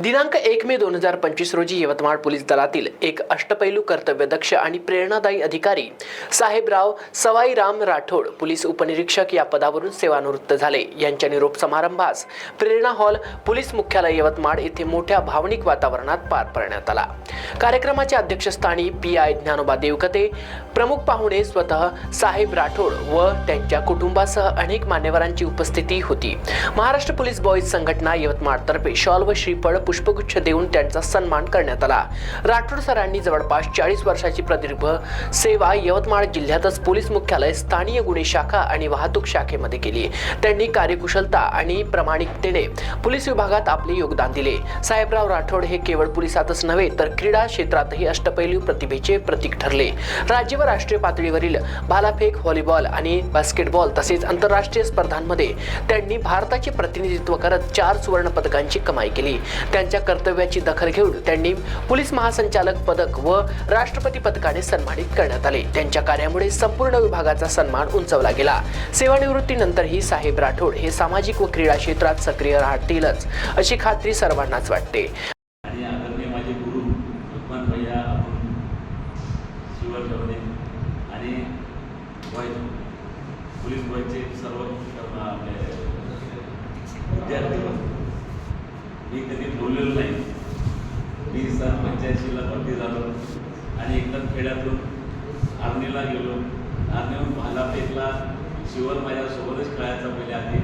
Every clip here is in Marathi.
दिनांक एक मे दोन हजार पंचवीस रोजी यवतमाळ पोलीस दलातील एक अष्टपैलू कर्तव्यदक्ष आणि प्रेरणादायी अधिकारी साहेबराव सवाईराम राठोड पोलीस उपनिरीक्षक या पदावरून सेवानिवृत्त झाले. यांच्या निरोप समारंभास प्रेरणा हॉल पोलीस मुख्यालय यवतमाळ येथे मोठ्या भावनिक वातावरणात पार पाडण्यात आला. कार्यक्रमाच्या अध्यक्षस्थानी पी आय ज्ञानोबा देवकते प्रमुख पाहुणे स्वतः साहेब राठोड व त्यांच्या कुटुंबासह अनेक मान्यवरांची उपस्थिती होती. महाराष्ट्र पोलीस बॉईज संघटना यवतमाळ तर्फे शॉल व श्रीफळ पुष्पगुच्छ देऊन त्यांचा सन्मान करण्यात आला. राठोड सरांनी जवळपास चाळीस वर्षाची प्रदीर्घ सेवा यवतमाळ जिल्ह्यातच पोलीस मुख्यालय स्थानीय गुन्हे शाखा आणि वाहतूक शाखेमध्ये केली. त्यांनी कार्यकुशलता आणि प्रामाणिकतेने पोलीस विभागात आपले योगदान दिले. साहेबराव राठोड हे केवळ पोलिसातच नव्हे तर क्रीडा क्षेत्रातही अष्टपैलू प्रतिभेचे प्रतीक ठरले. राज्य व राष्ट्रीय पातळीवरील भालाफेक व्हॉलीबॉल आणि बास्केटबॉल तसेच आंतरराष्ट्रीय स्पर्धांमध्ये त्यांनी भारताचे प्रतिनिधित्व करत चार सुवर्ण पदकांची कमाई केली. त्यांच्या कर्तव्याची दखल घेऊन त्यांनी पोलीस महासंचालक पदक व राष्ट्रपती पदकाने सन्मानित करण्यात आले. त्यांच्या कार्यामुळे संपूर्ण विभागाचा सन्मान उंचवला गेला. सेवानिवृत्तीनंतरही साहेब राठोड हे सामाजिक व क्रीडा क्षेत्रात सक्रिय राहतीलच अशी खात्री सर्वांनाच वाटते. पोलीस बॉयचे सर्व विद्यार्थी मी कधी बोललेलो नाही. मी सन पंच्याऐंशीला भरती झालो आणि एकदम खेड्यातून आर्मीला गेलो. आर्मीहून भालाफेकला शिवर माझ्यासोबतच खेळायचा पहिले आधी.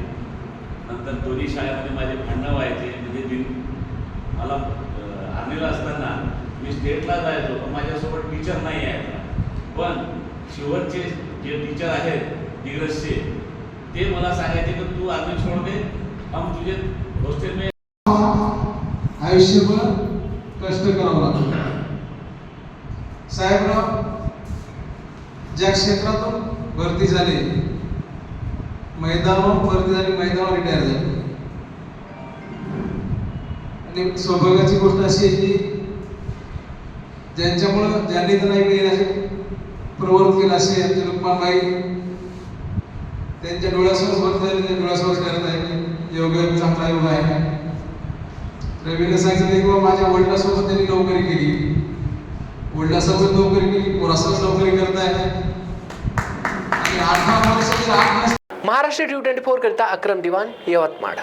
नंतर दोन्ही शाळेमध्ये माझे भांडणं व्हायचे. म्हणजे दिन मला अं, आर्मीला असताना मी स्टेटला जायचो पण माझ्यासोबत टीचर नाही आहे पण शिवरचे जे टीचर आहेत डिग्रसचे ते मला सांगायचे की तू आर्मी छोड दे हम तुझे हॉस्टेल में आयुष्यभर कष्ट करावं लागतं. साहेबराव ज्या क्षेत्रातून भरती झाले मैदानावर भरती झाली मैदानावर रिटायर झाले. आणि सौभाग्याची गोष्ट अशी आहे की ज्यांच्यामुळं ज्यांनी तर नाही केले असे प्रवृत्त केलं असे आमचे लुकमानबाई त्यांच्या डोळ्यासमोर भरती झाली त्यांच्या डोळ्यासमोर करत आहे योग चांगला योग आहे. रवीने सांगितलं की माझ्या वडिलासोबत त्यांनी नोकरी केली. वडिलासोबत नोकरी केली पोरासोबत नोकरी करताय? आणि आठ महाराष्ट्र ट्यू ट्वेंटी फोर करता अक्रम दिवाण यवतमाळ.